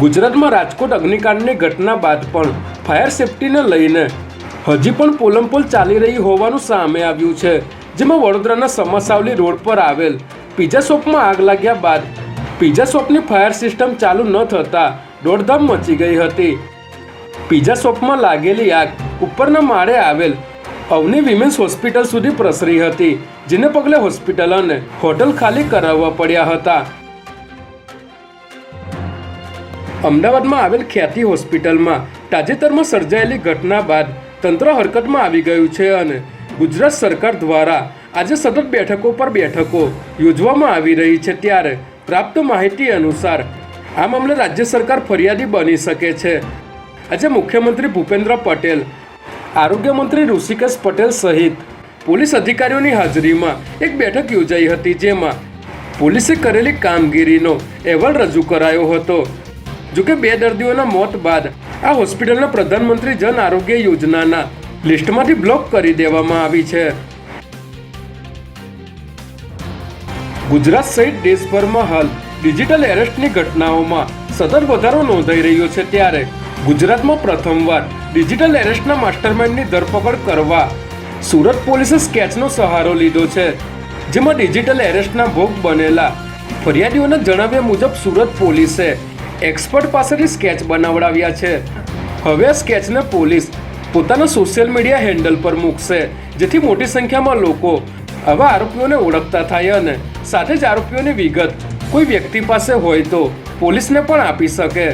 ગુજરાતમાં રાજકોટ અગ્નિકાંડની ઘટના બાદ પણ ફાયર સેફટીને લઈને હજી પણ પોલમપોલ ચાલી રહી હોવાનું સામે આવ્યું છે, જેમાં વડોદરાના સમસાવલી રોડ પર આવેલ પીઝા શોપમાં આગ લાગ્યા બાદ પીઝા શોપની ફાયર સિસ્ટમ ચાલુ ન થતાં દોડધામ મચી ગઈ હતી. પીઝા શોપમાં લાગેલી આગ ઉપરના માળે આવેલ અવની વિમેન્સ હોસ્પિટલ સુધી પ્રસરી હતી, જેને પગલે હોસ્પિટલ અને હોટલ ખાલી કરાવવા પડ્યા હતા. અમદાવાદમાં આવેલ ખ્યાતિ હોસ્પિટલમાં તાજેતરમાં સર્જાયેલી ઘટના બાદ તંત્ર હરકતમાં આવી ગયું છે અને ગુજરાત સરકાર દ્વારા આજે સતત બેઠકો પર બેઠકો યોજવામાં આવી રહી છે ત્યારે પ્રાપ્ત માહિતી અનુસાર આ મામલે રાજ્ય સરકાર ફરિયાદી બની શકે છે. આજે મુખ્યમંત્રી ભૂપેન્દ્ર પટેલ, આરોગ્ય મંત્રી ઋષિકેશ પટેલ સહિત પોલીસ અધિકારીઓની હાજરીમાં એક બેઠક યોજાઈ હતી જેમાં પોલીસે કરેલી કામગીરીનો અહેવાલ રજૂ કરાયો હતો. જોકે બે દર્દીઓના મોત બાદ આ હોસ્પિટલને પ્રધાનમંત્રી જન આરોગ્ય યોજનાના લિસ્ટમાંથી બ્લોક કરી દેવામાં આવી છે. ગુજરાત સહિત દેશભરમાં હાલ ડિજિટલ એરેસ્ટની ઘટનાઓમાં સતત વધારો નોંધાઈ રહ્યો છે ત્યારે ગુજરાતમાં પ્રથમવાર ડિજિટલ એરેસ્ટના માસ્ટરમાઇન્ડની ધરપકડ કરવા સુરત પોલીસે સ્કેચનો સહારો લીધો છે, જેમાં ડિજિટલ એરેસ્ટના ભોગ બનેલા ફરિયાદીઓના જણાવ્યા મુજબ સુરત પોલીસે એક્સપર્ટ પાસેથી સ્કેચ બનાવડાવ્યા છે. હવે સ્કેચને પોલીસ પોતાના સોશિયલ મીડિયા હેન્ડલ પર મૂકશે, જેથી મોટી સંખ્યામાં લોકો આવા આરોપીઓને ઓળખતા થાય અને સાથે જ આરોપીઓની વિગત કોઈ વ્યક્તિ પાસે હોય તો પોલીસને પણ આપી શકે.